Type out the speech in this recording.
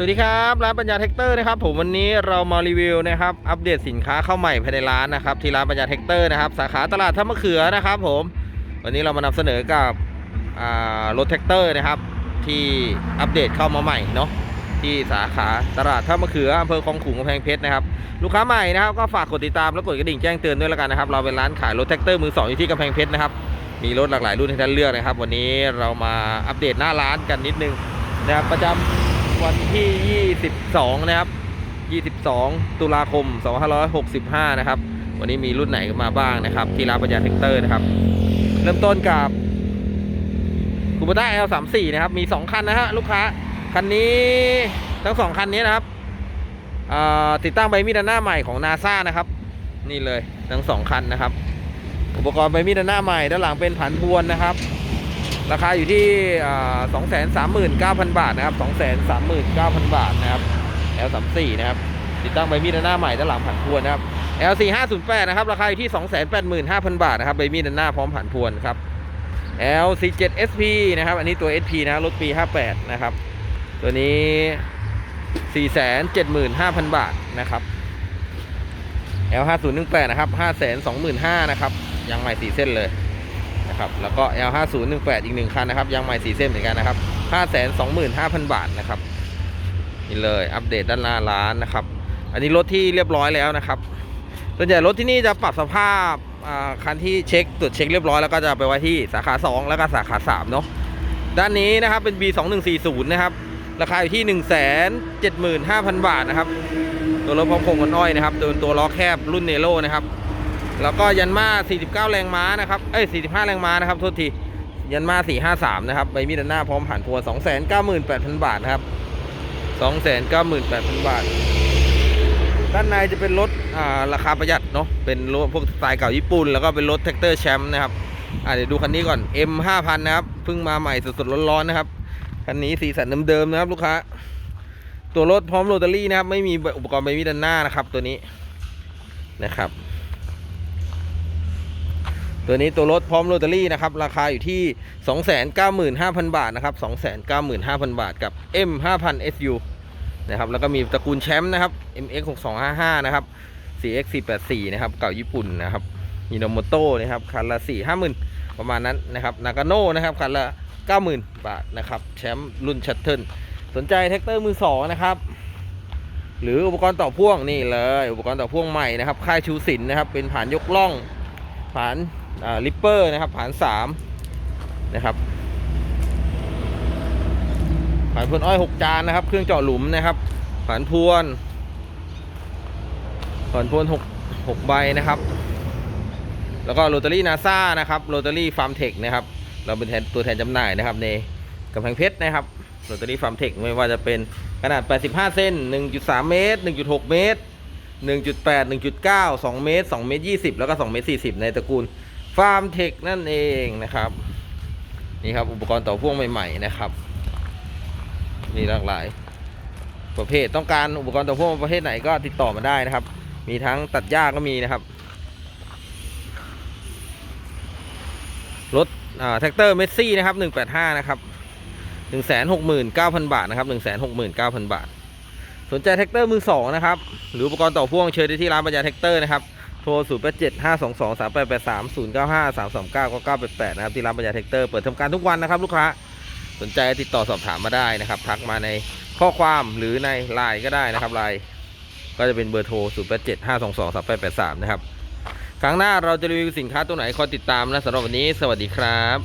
สวัสดีครับร้านปัญญาแท็กเตอร์นะครับผมวันนี้เรามารีวิวนะครับอัปเดตสินค้าเข้าใหม่ภายในร้านนะครับที่ร้านปัญญาแท็กเตอร์นะครับสาขาตลาดท่ามะเขือนะครับผมวันนี้เรามานำเสนอกับรถแท็กเตอร์นะครับ ที่อัปเดตเข้ามาใหม่เนาะที่สาขาตลาดท่ามะเขืออำเภอคลองขุงกำแพงเพชรนะครับลูกค้าใหม่นะครับก็ฝากกดติดตามและกดกระดิ่งแจ้งเตือนด้วยแล้วกันนะครับเราเป็นร้านขายรถแท็กเตอร์มือสองอยู่ที่กำแพงเพชรนะครับมีรถหลากหลายรุ่นให้ท่านเลือกนะครับ วันนี้เรามาอัปเดตหน้าร้านกันนิดนึงนะครับประจำ วันที่ 22 นะครับ 22 ตุลาคม 2565 นะครับ วันนี้มีรุ่นไหนมาบ้างนะครับ ที่ร้านปัญญาแท็กเตอร์นะครับ เริ่มต้นกับคูปต้า L34 นะครับ มี 2 คันนะฮะลูกค้า คันนี้ทั้ง 2 คันนี้นะครับอ่าติดตั้งใบมีดด้านหน้าใหม่ของ NASA นะครับ นี่เลยทั้ง 2 คันนะครับ อุปกรณ์ใบมีดด้านหน้าใหม่ด้านหลังเป็นผันบวนนะครับ ราคาอยู่ที่สองแสนสามหมื่นเก้าพันบาทนะครับสองแสนสามหมื่นเก้าพันบาทนะครับ L สามสี่นะครับติดตั้งใบมีดด้านหน้าใหม่ด้านหลังผันพวนนะครับ L สี่ห้าศูนย์แปดนะครับราคาอยู่ที่สองแสนแปดหมื่นห้าพันบาทนะครับใบมีดด้านหน้าพร้อมผันพวนครับ L สี่เจ็ด SP นะครับอันนี้ตัว SP นะรถปีห้าแปดนะครับ ตัวนี้สี่แสนเจ็ดหมื่นห้าพันบาทนะครับ L ห้าศูนย์หนึ่งแปดนะครับห้าแสนสองหมื่นห้านะครับยางใหม่สี่เส้นเลย นะครับแล้วก็ L 5 0 1 8 อีกหนึ่งคันนะครับยางใหม่สีเส้นเหมือนกันนะครับ 5 2 5 0 0 0 บาทนะครับนี่เลยอัปเดตด้านหน้าร้านนะครับ อันนี้รถที่เรียบร้อยแล้วนะครับส่วนใหญ่รถที่นี่จะปรับสภาพอ่าคันที่เช็คตรวจเช็คเรียบร้อยแล้วก็จะไปไว้ที่สาขา 2 แล้วก็สาขา3เนาะด้านนี้นะครับเป็น B 2 1 4 0 นะครับราคาอยู่ที่ 1 7 5 0 0 0 บาทนะครับตัวรถพร้อมโครงกันอ้อยนะครับตัวตัวล้อแคบรุ่นเนโรนะครับ แล้วก็ยันมา 49 แรงม้านะครับ เอ้ย 45 แรงม้านะครับ โทษที ยันมา 453 นะครับ ใบมีดด้านหน้าพร้อมผ่านพว298,000 บาทนะครับ 298,000 บาท ด้านในจะเป็นรถอ่าราคาประหยัดเนาะ เป็นรถพวกสไตล์เก่าญี่ปุ่น แล้วก็เป็นรถแท็กเตอร์แชมป์นะครับ อ่าเดี๋ยวดูคันนี้ก่อน M 5000นะครับ เพิ่งมาใหม่สดๆร้อนๆนะครับ คันนี้สีสันเดิมๆนะครับลูกค้า ตัวรถพร้อมโรตารี่นะครับ ไม่มีอุปกรณ์ใบมีดด้านหน้านะครับ ตัวนี้นะครับ ตัวนี้ตัวรถพร้อมโรตารี่นะครับ ราคาอยู่ที่ 295,000 บาทนะครับ 295,000 บาทกับ M 5000 SU นะครับแล้วก็มีตระกูลแชมป์นะครับ MX 6255 นะครับ CX 484 นะครับ เก่าญี่ปุ่นนะครับยินโนโมโต้นะครับคันละ 4 5 0,000 ประมาณนั้นนะครับนากาโน่นะครับคันละ 90,000 บาทนะครับแชมป์รุ่นชัตเทิลสนใจแท็กเตอร์มือสองนะครับหรืออุปกรณ์ต่อพ่วงนี่เลย อุปกรณ์ต่อพ่วงใหม่นะครับ ค่ายชูสินนะครับ เป็นผ่านยกล่อง ผ่านลิปเปอร์นะครับ ผ่านสามนะครับ ผ่านพวนอ้อยหกจานนะครับ เครื่องเจาะหลุมนะครับ ผ่านพวนผ่านพวนหกหกใบนะครับ แล้วก็โรตารี่นาซานะครับโรตารี่ฟาร์มเทคนะครับ เราเป็นแทนตัวแทนจำหน่ายนะครับในกำแพงเพชรนะครับโรตารี่ฟาร์มเทคไม่ว่าจะเป็นขนาด 85 เส้น 1.3 เมตร 1.6 เมตร 1.8 1.9 2 เมตร 2 เมตร 20 แล้วก็ 2 เมตร 40 ในตระกูลฟาร์มเทคนั่นเองนะครับ นี่ครับ อุปกรณ์ต่อพ่วงใหม่ ๆ นะครับ มีหลากหลาย ประเภทต้องการอุปกรณ์ต่อพ่วงประเภทไหนก็ติดต่อมาได้นะครับ มีทั้งตัดหญ้าก็มีนะครับ รถแท็กเตอร์เมสซี่นะครับ 185 นะครับ 169,000 บาทนะครับ 169,000 บาท สนใจแท็กเตอร์มือสองนะครับ หรืออุปกรณ์ต่อพ่วงเชิญได้ที่ร้านปัญญาแท็กเตอร์นะครับ โทร 0 8 7 5 2 2 3 8 8 3 0 9 5 3 2 9 9 9 8 8 นะครับ ที่ร้านปัญญาแท็กเตอร์เปิดทำการทุกวันนะครับลูกค้า สนใจติดต่อสอบถามมาได้นะครับ ทักมาในข้อความหรือในไลน์ก็ได้นะครับไลน์ก็จะเป็นเบอร์โทร 0 8 7 5 2 2 3 8 8 3 นะครับ ครั้งหน้าเราจะรีวิวสินค้าตัวไหนคอยติดตามนะสำหรับวันนี้ สวัสดีครับ